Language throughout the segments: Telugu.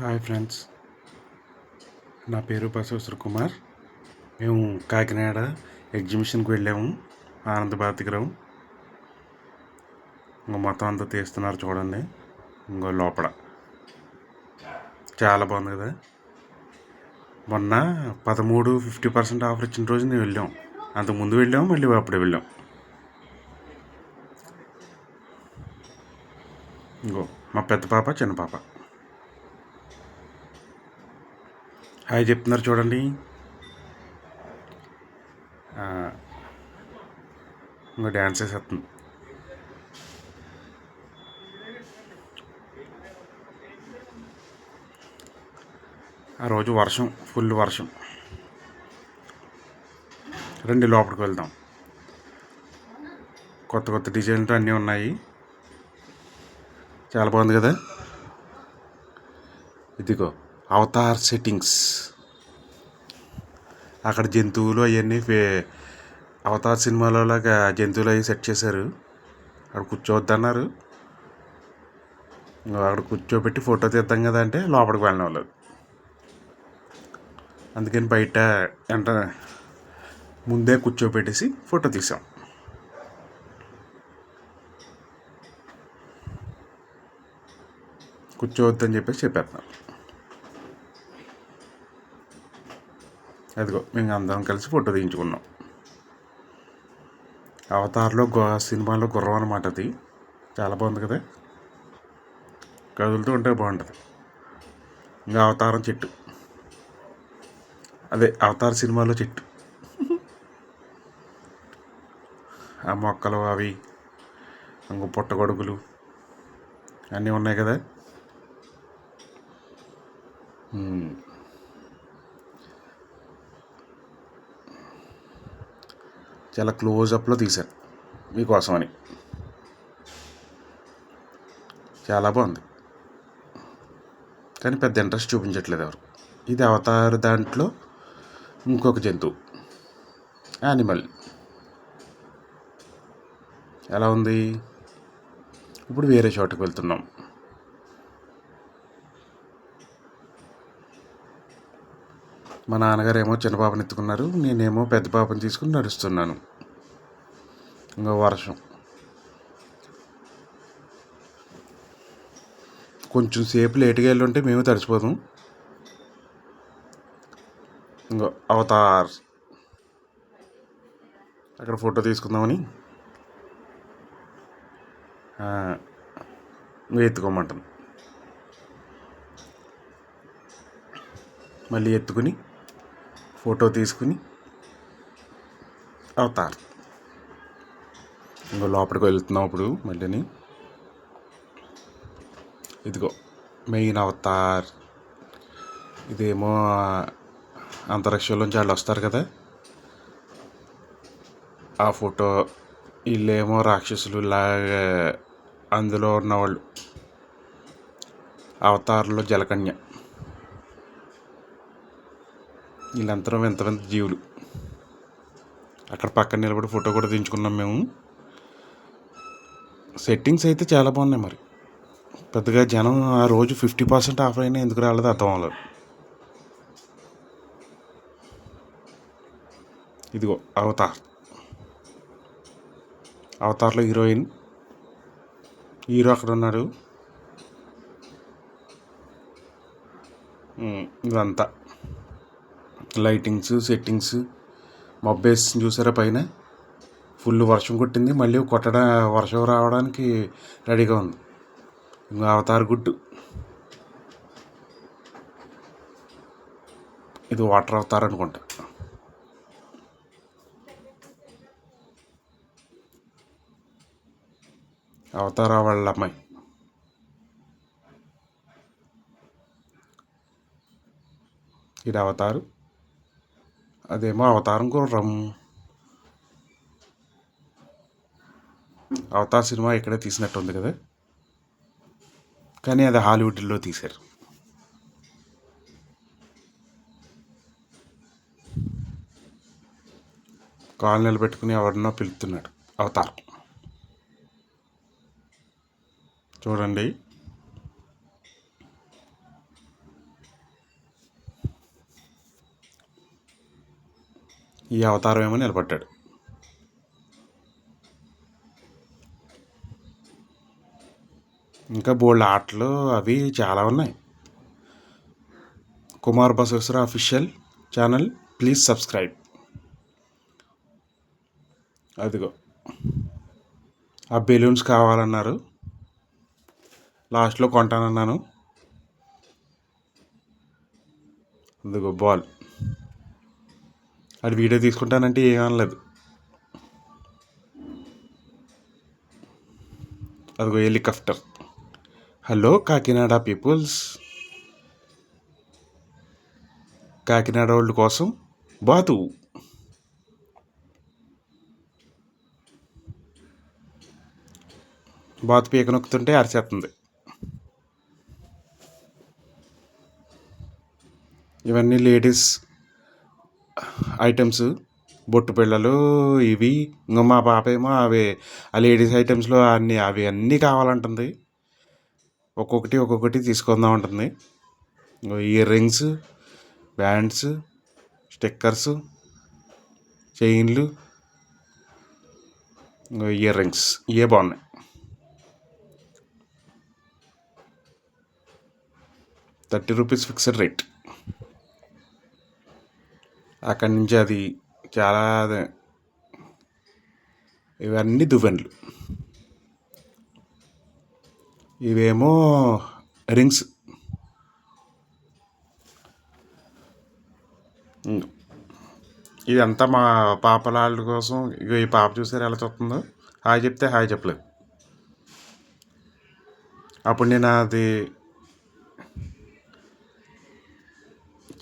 Hi friends. నా పేరు బసవేశ్వర కుమార్. మేము కాకినాడ ఎగ్జిబిషన్కి వెళ్ళాము. ఆనంద భారతిగ్రహం ఇంకా మొత్తం అంతా తీస్తున్నారు చూడండి. ఇంకో లోపల. చాలా బాగుంది కదా. మొన్న పదమూడు ఫిఫ్టీ పర్సెంట్ ఆఫర్ ఇచ్చిన రోజు నేను వెళ్ళాం. అంతకు ముందు వెళ్ళాం మళ్ళీ అప్పుడే వెళ్ళాం. ఇంకో మా పెద్ద పాప చిన్న పాప. హాయ్ చెప్తున్నారు చూడండి. ఇంకా డ్యాన్స్ వేసేస్తుంది ఆ రోజు వర్షం ఫుల్ వర్షం. రండి లోపలికి వెళ్దాం. కొత్త కొత్త డిజైన్లతో అన్నీ ఉన్నాయి. చాలా బాగుంది కదా? ఇదిగో అవతార్ సెట్టింగ్స్. అక్కడ జంతువులు అవన్నీ ఫే అవతార్ సినిమాలో లాగా జంతువులు అవి సెట్ చేశారు. అక్కడ కూర్చోవద్దన్నారు. అక్కడ కూర్చోబెట్టి ఫోటో తీద్దాం కదా అంటే లోపలికి వెళ్ళిన వాళ్ళు అందుకని బయట ఎంట ముందే కూర్చోబెట్టేసి ఫోటో తీసాం కూర్చోవద్దని చెప్పేసి చెప్పేస్తాం అదిగో మేము అందరం కలిసి ఫోటో తీయించుకున్నాం. అవతార్లో సినిమాలో గుర్రం అనమాట అది. చాలా బాగుంది కదా? కదులుతూ ఉంటే బాగుంటుంది. ఇంకా అవతారం చెట్టు. అదే అవతార్ సినిమాలో చెట్టు. ఆ మొక్కలు అవి ఇంకో పుట్టగొడుగులు అన్నీ ఉన్నాయి కదా? చాలా క్లోజప్లో తీశాను మీకోసమని. చాలా బాగుంది. కానీ పెద్ద ఇంట్రెస్ట్ చూపించట్లేదు ఎవరు. ఇది అవతార్ దాంట్లో ఇంకొక జంతువు. యానిమల్. ఎలా ఉంది? ఇప్పుడు వేరే చోటుకు వెళ్తున్నాం. మా నాన్నగారు ఏమో చిన్న పాపని ఎత్తుకున్నారు. నేనేమో పెద్ద పాపని తీసుకుని నడుస్తున్నాను. ఇంకా వర్షం. కొంచెం సేపు లేట్గా వెళ్ళి ఉంటే మేము తడిచిపోదాం ఇంకో అవతార్. అక్కడ ఫోటో తీసుకుందామని. ఎత్తుకోమంటాను మళ్ళీ ఎత్తుకుని ఫోటో తీసుకుని అవతార్. ఇంకో లోపలికి వెళ్తున్నాం ఇప్పుడు మళ్ళీని. ఇదిగో మెయిన్ అవతార్. ఇదేమో అంతరిక్షంలోంచి వాళ్ళు వస్తారు కదా. ఆ ఫోటో వీళ్ళేమో రాక్షసులు లాగా అందులో ఉన్నవాళ్ళు. అవతార్లో జలకన్య. వీళ్ళంతా వింత వింత జీవులు? అక్కడ పక్కన నిలబడి ఫోటో కూడా దించుకున్నాం మేము. సెట్టింగ్స్ అయితే చాలా బాగున్నాయి మరి. పెద్దగా జనం ఆ రోజు ఫిఫ్టీ పర్సెంట్ ఆఫర్ అయినా ఎందుకు రాలేదు అర్థం అవ్వలేదు. ఇదిగో అవతార్. అవతార్లో హీరోయిన్. హీరో అక్కడ ఉన్నాడు. ఇదంతా లైటింగ్స్ సెట్టింగ్స్ మబ్బేసి చూసారా పైన? ఫుల్ వర్షం కొట్టింది. మళ్ళీ కొట్టడా వర్షం రావడానికి రెడీగా ఉంది. ఇంకా అవతార్ గుడ్డు ఇది వాటర్ అవతార్ అనుకుంటా. అవతార వాళ్ళ అమ్మాయి. ఇది అవతారు. అదేమో అవతారం గుర్రం అవతార్ సినిమా ఇక్కడే తీసినట్టు ఉంది కదా. కానీ అది హాలీవుడ్లో తీశారు. కాలు నిలబెట్టుకుని ఎవరినో పిలుపుతున్నాడు అవతార్. చూడండి. ఈ అవతారం ఏమో నిలబడ్డాడు. ఇంకా బోల్డ్ ఆటలు అవి చాలా ఉన్నాయి. Kumar Basaveshwara official channel please subscribe అదిగో. ఆ బెలూన్స్ కావాలన్నారు. లాస్ట్లో కొంటానన్నాను. అదిగో బాల్ అది వీడియో తీసుకుంటానంటే ఏం అనలేదు. అదిగో helicopter. Hello Kakinada people. Kakinada వాళ్ళ కోసం బాతు. బాతు పీక నొక్కుతుంటే అరిచేస్తుంది ఇవన్నీ లేడీస్ ఐటమ్స్ బొట్టు పిల్లలు ఇవి. ఇంకా మా పాప ఏమో అవి ఆ లేడీస్ ఐటమ్స్లో అన్ని అవి అన్నీ కావాలంటుంది. ఒక్కొక్కటి ఒక్కొక్కటి తీసుకుందాం ఉంటుంది. ఇయర్ రింగ్స్ బ్యాండ్స్ స్టిక్కర్స్ చైన్లు ఇయర్ రింగ్స్ ఇవే బాగున్నాయి. Thirty rupees fixed rate. అక్కడి నుంచి అది చాలా ఇవన్నీ దువ్వెనలు ఇవేమో రింగ్స్. ఇదంతా మా పాపలాళ్ళ కోసం. ఇగో ఈ పాప చూసారు ఎలా చూస్తుందో? హాయ్ చెప్తే హాయ్ చెప్పలేదు. అప్పుడు నేను అది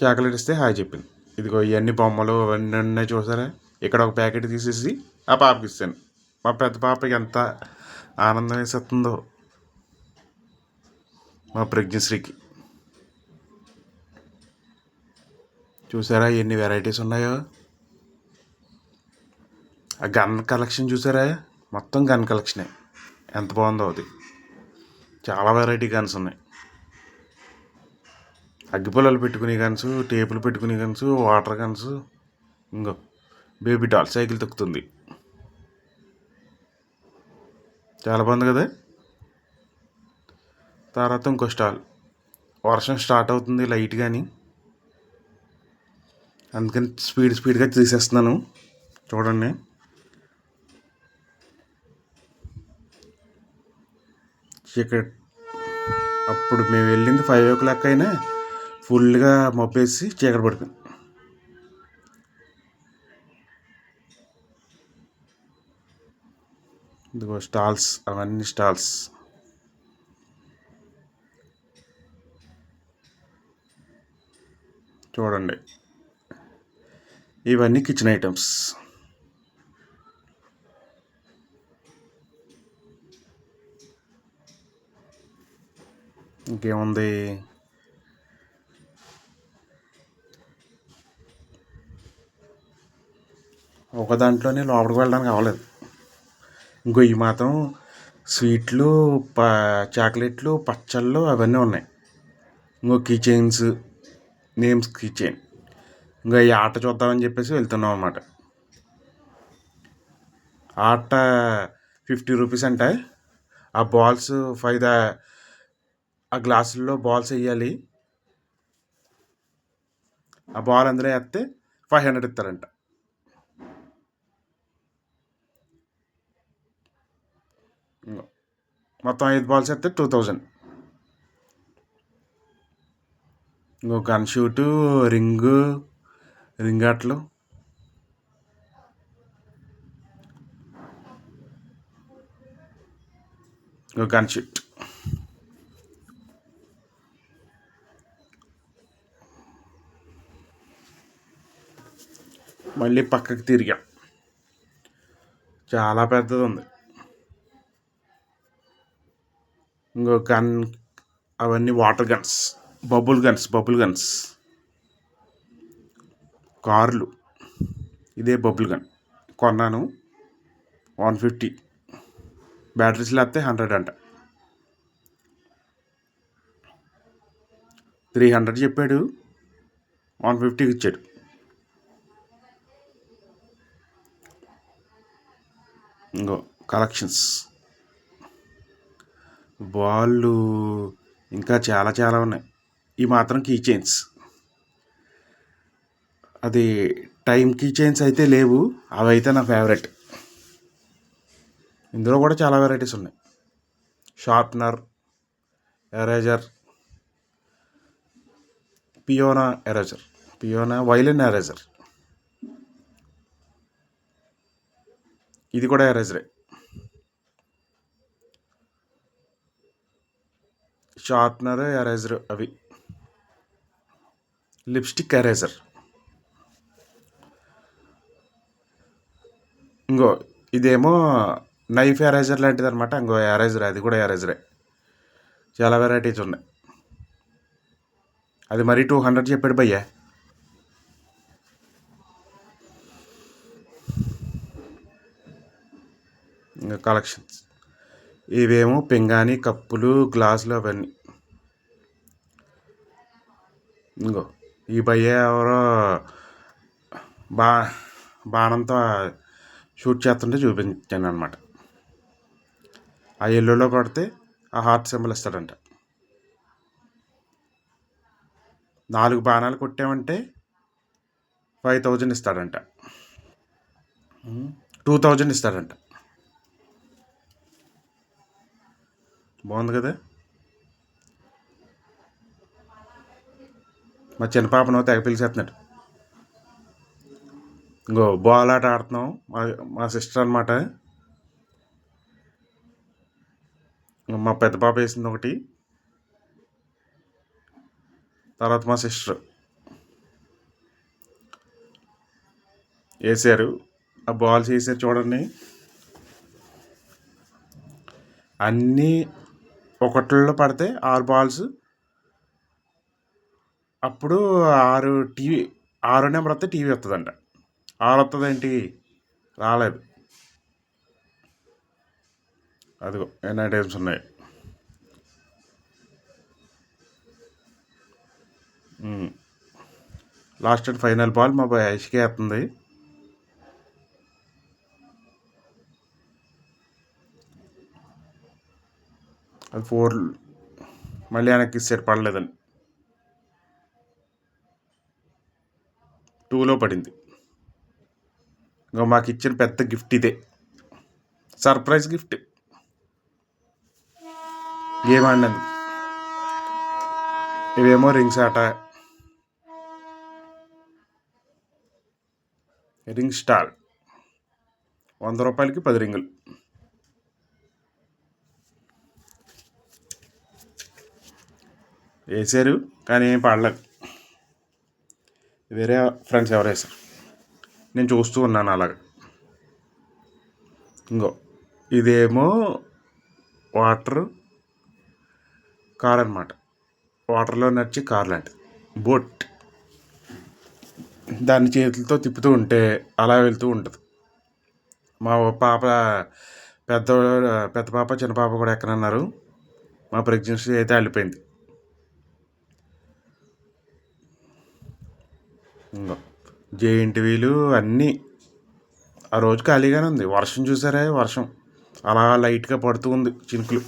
చాకలెట్ ఇస్తే హాయ్ చెప్పింది. ఇదిగో ఇవన్నీ బొమ్మలు అవన్నీ ఉన్నాయి చూసారా? ఇక్కడ ఒక ప్యాకెట్ తీసేసి ఆ పాపకి ఇస్తాను మా పెద్ద పాపకి ఎంత ఆనందం వేసేస్తుందో. మా ప్రజ్ఞశ్రీకి. చూసారా ఎన్ని వెరైటీస్ ఉన్నాయో? ఆ గన్ కలెక్షన్ చూసారా? మొత్తం గన్ కలెక్షనే. ఎంత బాగుందో అది. చాలా వెరైటీ గన్స్ ఉన్నాయి. అగ్గిపుల్లలు పెట్టుకునే గన్స్ టేపులు పెట్టుకునే గన్స్ వాటర్ గన్స్ ఇంకో బేబీ డాల్ సైకిల్ తొక్కుతుంది. చాలా బాగుంది కదా? తర్వాత ఇంకో స్టాల్. వర్షం స్టార్ట్ అవుతుంది లైట్ కానీ అందుకని స్పీడ్ స్పీడ్గా తీసేస్తున్నాను. చూడండి. ఇక్కడ అప్పుడు మేము వెళ్ళింది ఫైవ్ ఓ క్లాక్ అయినా ఫుల్గా మబ్బేసి చీకటి పడిపోయింది ఇదిగో స్టాల్స్ అవన్నీ స్టాల్స్. చూడండి. ఇవన్నీ కిచెన్ ఐటమ్స్ ఇంకేముంది? ఒక దాంట్లోనే లోపలికి వెళ్ళడానికి అవ్వలేదు. ఇంకో ఈ మాత్రం స్వీట్లు ప చాక్లెట్లు పచ్చళ్ళు అవన్నీ ఉన్నాయి. ఇంకో కిచెన్స్ నేమ్స్ కిచెన్ ఇంకా ఈ ఆట చూద్దామని చెప్పేసి వెళ్తున్నాం అనమాట ఆట ఫిఫ్టీ రూపీస్ అంటే. ఆ బాల్స్ ఫైవ్ ద ఆ గ్లాసుల్లో బాల్స్ వేయాలి ఆ బాల్ అందులో వేస్తే ఫైవ్ హండ్రెడ్ ఇస్తారంట. మొత్తం ఐదు బాల్స్ వేస్తే టూ థౌజండ్ ఇంకో గన్ షూటు రింగు రింగ్ ఆటలు ఇంకో గన్ షూట్ మళ్ళీ పక్కకి తిరిగాం. చాలా పెద్దది ఉంది. ఇంకో గన్ అవన్నీ water guns. Bubble guns bubble guns. కార్లు. ఇదే బబుల్ గన్. కొన్నాను. One fifty. బ్యాటరీస్ లేకపోతే హండ్రెడ్ అంట. త్రీ హండ్రెడ్ చెప్పాడు. వన్ ఫిఫ్టీకి ఇచ్చాడు. ఇంకో కలెక్షన్స్. బాళ్ళు ఇంకా చాలా చాలా ఉన్నాయి. ఈ మాత్రం కీ చైన్స్ అది టైం కీ చైన్స్ అయితే లేవు. అవి అయితే నా ఫేవరెట్ ఇందులో కూడా చాలా వెరైటీస్ ఉన్నాయి. షార్ప్నర్ ఎరేజర్ పియోనా ఎరేజర్ పియోనా వైలిన్ ఎరేజర్ ఇది కూడా ఎరేజరే షార్ప్నర్ ఎరేజర్ అవి. Lipstick eraser. ఇంకో ఇదేమో నైఫ్ ఎరేజర్ లాంటిది అనమాట ఇంకో ఎరేజర్ అది కూడా ఎరేజరే. చాలా వెరైటీస్ ఉన్నాయి. అది మరీ టూ హండ్రెడ్ చెప్పాడు భయ్యా. ఇంకా కలెక్షన్స్. ఇవేమో పింగాణి కప్పులు గ్లాసులు అవన్నీ. ఇంకో ఈ భయ్య ఎవరో బా బాణంతో షూట్ చేస్తుంటే చూపించాను అనమాట ఆ ఎల్లోలో కొడితే ఆ హార్ట్ సింబల్ ఇస్తాడంట. నాలుగు బాణాలు కొట్టామంటే ఫైవ్ థౌజండ్ ఇస్తాడంట. టూ థౌజండ్ ఇస్తాడంట. బాగుంది కదా? మా చిన్న పాపను తెగ పిలిచేస్తున్నాడు. ఇంకో బాల్ ఆట ఆడుతున్నాం. మా మా సిస్టర్ అనమాట మా పెద్ద పాప వేసింది ఒకటి. తర్వాత మా సిస్టర్. వేసారు ఆ బాల్స్ వేసారు చూడండి. అన్నీ ఒకటిలో పడితే ఆరు బాల్స్ అప్పుడు ఆరు టీవీ ఆరో నెంబర్ వస్తే టీవీ వస్తుందంట ఆరు వస్తుందేంటి రాలేదు. అదిగో ఎన్ని ఐటమ్స్ ఉన్నాయి. లాస్ట్ అండ్ ఫైనల్ బాల్ మా ఐష్కే వేస్తుంది అది ఫోర్ మళ్ళీ ఆయనకి ఇచ్చారు పడలేదని. టూలో పడింది. ఇంకా మాకు ఇచ్చిన పెద్ద గిఫ్ట్ ఇదే. Surprise gift. గేమ్ ఆడినందుకు. ఇవేమో రింగ్స్ ఆట. రింగ్ స్టార్ వంద రూపాయలకి పది రింగులు. వేసారు కానీ ఏం పాడలేదు. వేరే ఫ్రెండ్స్ ఎవరు వేశారు. నేను చూస్తూ ఉన్నాను అలాగ. ఇంకో ఇదేమో వాటర్ కార్ అనమాట వాటర్లో నడిచి కార్ లాంటిది. బోట్ దాన్ని చేతులతో తిప్పుతూ ఉంటే అలా వెళ్తూ ఉంటుంది. మా పాప పెద్ద పెద్ద పాప చిన్న పాప కూడా ఎక్కడన్నారు మా ప్రెగ్నెన్సీ అయితే వెళ్ళిపోయింది జేయింట్ వీలు అన్నీ ఆ రోజు ఖాళీగానే ఉంది. వర్షం చూసారా? వర్షం. అలా లైట్గా పడుతూ ఉంది చినుకులు.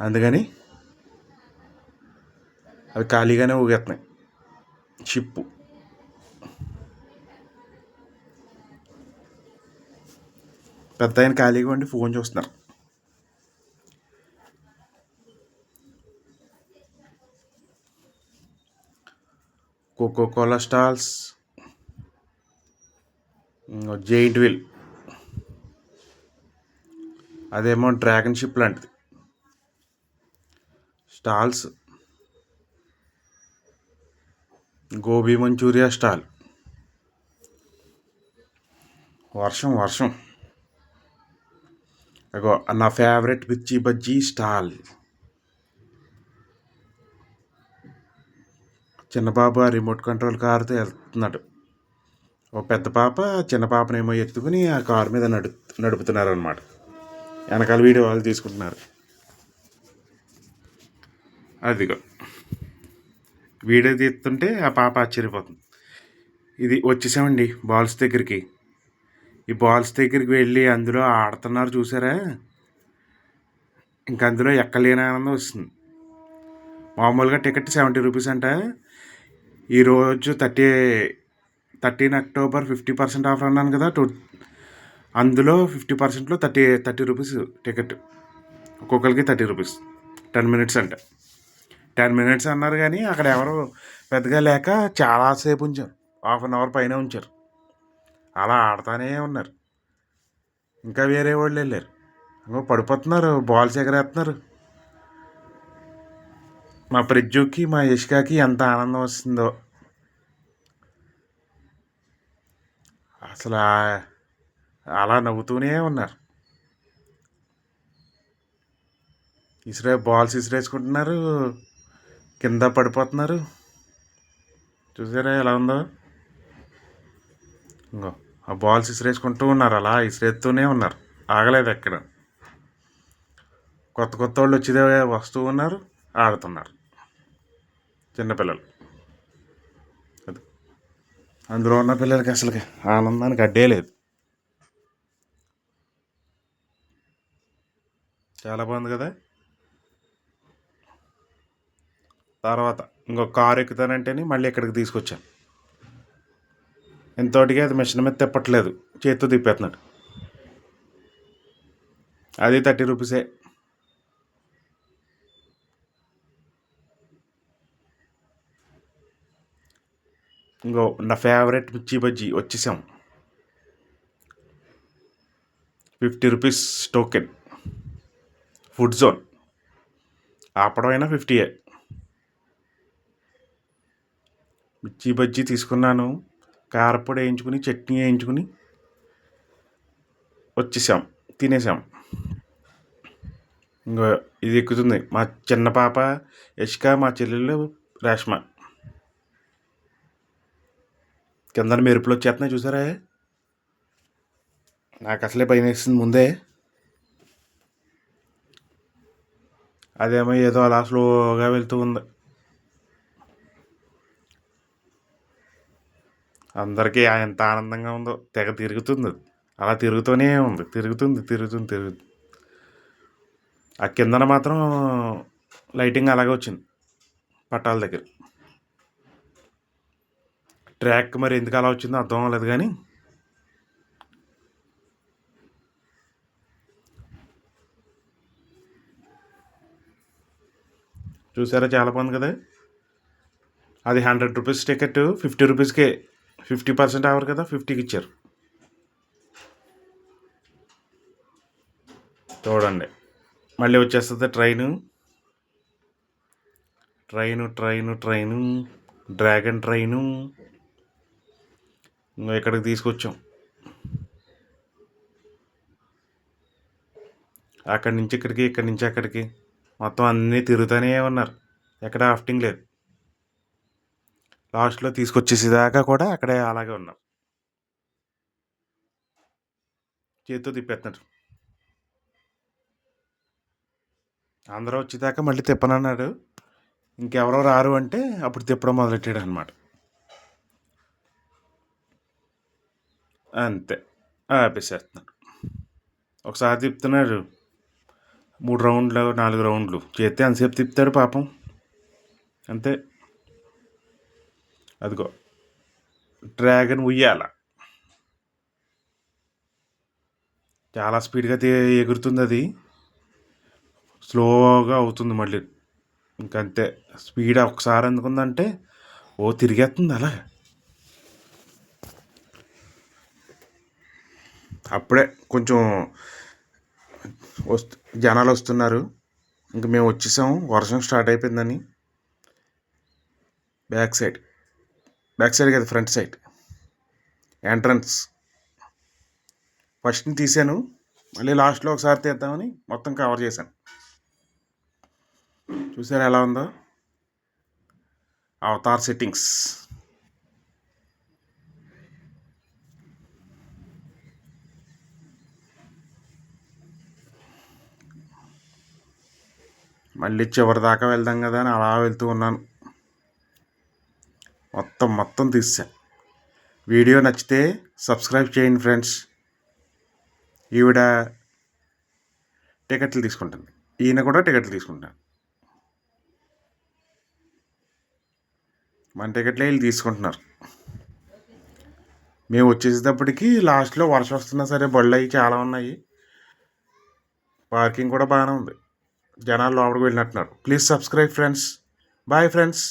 అందుకని అవి ఖాళీగానే ఊగేస్తున్నాయి షిప్పు పెద్ద ఆయన ఖాళీగా ఉండి ఫోన్ చూస్తున్నారు. Coca Cola stalls giant wheel అదేమో డ్రాగన్ షిప్ లాంటిది. స్టాల్స్ గోబీ మంచూరియా స్టాల్ వర్షం వర్షం. అగో నా ఫేవరెట్ మిర్చి బజ్జీ స్టాల్ చిన్న ఆ రిమోట్ కంట్రోల్ కారుతో వెళ్తున్నాడు. ఓ పెద్ద పాప చిన్న పాపనేమో ఎత్తుకుని ఆ కారు మీద నడు నడుపుతున్నారు అనమాట వెనకాల వీడియో వాళ్ళు తీసుకుంటున్నారు. అదిగో. వీడియో తీస్తుంటే ఆ పాప ఆశ్చర్యపోతుంది. ఇది వచ్చేసామండి బాల్స్ దగ్గరికి. ఈ బాల్స్ దగ్గరికి వెళ్ళి అందులో ఆడుతున్నారు చూసారా? ఇంక అందులో ఎక్కలేని ఆనందం వస్తుంది. మామూలుగా టికెట్ సెవెంటీ రూపీస్ అంటే. ఈరోజు thirty thirteen October fifty percent offer అన్నాను కదా టూ అందులో ఫిఫ్టీ పర్సెంట్లో థర్టీ థర్టీ రూపీస్ టికెట్. ఒక్కొక్కరికి థర్టీ రూపీస్. టెన్ మినిట్స్ అంట. టెన్ మినిట్స్ అన్నారు కానీ అక్కడ ఎవరు పెద్దగా లేక చాలాసేపు ఉంచారు. హాఫ్ అన్ అవర్ పైన ఉంచారు. అలా ఆడుతానే ఉన్నారు. ఇంకా వేరే వాళ్ళు వెళ్ళారు. ఇంకో పడిపోతున్నారు బాల్స్ ఎగరేస్తున్నారు మా ప్రజ్జుకి మా యష్కాకి ఎంత ఆనందం వస్తుందో. అసలు అలా నవ్వుతూనే ఉన్నారు. ఇసురే బాల్స్ ఇసురేసుకుంటున్నారు. కింద పడిపోతున్నారు. చూసారా ఎలా ఉందో? ఇంకో ఆ బాల్స్ ఇసిరేసుకుంటూ ఉన్నారు. అలా ఇసిరేస్తూనే ఉన్నారు. ఆగలేదు ఎక్కడ. కొత్త కొత్త వాళ్ళు వచ్చేదే వస్తూ ఉన్నారు ఆడుతున్నారు చిన్నపిల్లలు అది. అందులో ఉన్న పిల్లలకి అసలుకి ఆనందానికి అడ్డే లేదు. చాలా బాగుంది కదా? తర్వాత ఇంకో కారు ఎక్కుతానంటేనే మళ్ళీ ఇక్కడికి తీసుకొచ్చాను. ఎంతోటికి అది మిషన్ మీద తిప్పట్లేదు. చేతితో తిప్పేస్తున్నాడు. అది థర్టీ రూపీసే. ఇంకో నా ఫేవరెట్ మిర్చి బజ్జీ వచ్చేసాం. Fifty rupees token food zone ఆపడం అయినా ఫిఫ్టీయే మిర్చి బజ్జీ తీసుకున్నాను. కారపొడి వేయించుకుని చట్నీ వేయించుకుని వచ్చేసాం. తినేసాం. ఇంకో ఇది ఎక్కుతుంది. మా చిన్న పాప యష్క మా చెల్లెళ్ళు రేష్మ. కింద మెరుపులు వచ్చేస్తున్నాయి చూసారా? నాకు అసలే భయం వేస్తుంది ముందే. అదేమో ఏదో అలా స్లోగా వెళ్తూ ఉంది. అందరికీ ఎంత ఆనందంగా ఉందో తెగ తిరుగుతుంది. అలా తిరుగుతూనే ఉంది. తిరుగుతుంది తిరుగుతుంది తిరుగుతుంది. ఆ కిందన మాత్రం లైటింగ్ అలాగే వచ్చింది. పట్టాల దగ్గర. ట్రాక్ మరి ఎందుకు అలా వచ్చిందో అర్థం అవ్వలేదు కానీ. చూసారా చాలా బాగుంది కదా. అది హండ్రెడ్ రూపీస్ టికెట్ ఫిఫ్టీ రూపీస్కే ఫిఫ్టీ పర్సెంట్ అవర్ కదా ఫిఫ్టీకి ఇచ్చారు. చూడండి. మళ్ళీ వచ్చేస్తుంది train. Train train train dragon train. నువ్వు ఇక్కడికి తీసుకొచ్చాం? అక్కడి నుంచి ఇక్కడికి ఇక్కడి నుంచి అక్కడికి. మొత్తం అన్నీ తిరుగుతూనే ఉన్నారు. ఎక్కడ ఆఫ్టింగ్ లేదు. లాస్ట్లో తీసుకొచ్చేసేదాకా కూడా అక్కడే అలాగే ఉన్నారు చేతితో తిప్పేస్తున్నారు. అందరూ వచ్చేదాకా మళ్ళీ తిప్పనన్నాడు. ఇంకెవరో రారు అంటే అప్పుడు తిప్పడం మొదలెట్టాడు అనమాట అంతే ఆపేసేస్తున్నాడు ah, ఒకసారి తిప్పుతున్నాడు. మూడు రౌండ్లు నాలుగు రౌండ్లు. చేస్తే అంతసేపు తిప్పుతాడు పాపం. అంతే. అదిగో. డ్రాగన్ ఉయ్యాల. చాలా స్పీడ్గా ఎగురుతుంది అది స్లోగా అవుతుంది మళ్ళీ. ఇంకంతే. స్పీడ్ ఒకసారి అందుకుందంటే ఓ తిరిగేస్తుంది అలా అప్పుడే కొంచెం వస్తు జనాలు వస్తున్నారు. ఇంక మేము వచ్చేసాము వర్షం స్టార్ట్ అయిపోయిందని. Back side. బ్యాక్ సైడ్ కదా ఫ్రంట్ సైడ్. ఎంట్రన్స్. ఫస్ట్ని తీసాను మళ్ళీ లాస్ట్లో ఒకసారి తీద్దామని మొత్తం కవర్ చేశాను. చూసారా ఎలా ఉందో? Avatar settings. మళ్ళీ చివరి దాకా వెళ్దాం కదా అని అలా వెళ్తూ ఉన్నాను. మొత్తం మొత్తం తీసా. వీడియో నచ్చితే సబ్స్క్రైబ్ చేయండి ఫ్రెండ్స్. ఈవిడ టికెట్లు తీసుకుంటుంది. ఈయన కూడా టికెట్లు తీసుకుంటాను మన టికెట్లే వీళ్ళు తీసుకుంటున్నారు. మేము వచ్చేసేటప్పటికి లాస్ట్లో వర్షం వస్తున్నా సరే బళ్ళు అవి చాలా ఉన్నాయి. పార్కింగ్ కూడా బాగానే ఉంది. జనాలు లోపలికి వెళ్ళినట్టున్నారు. Please subscribe friends bye friends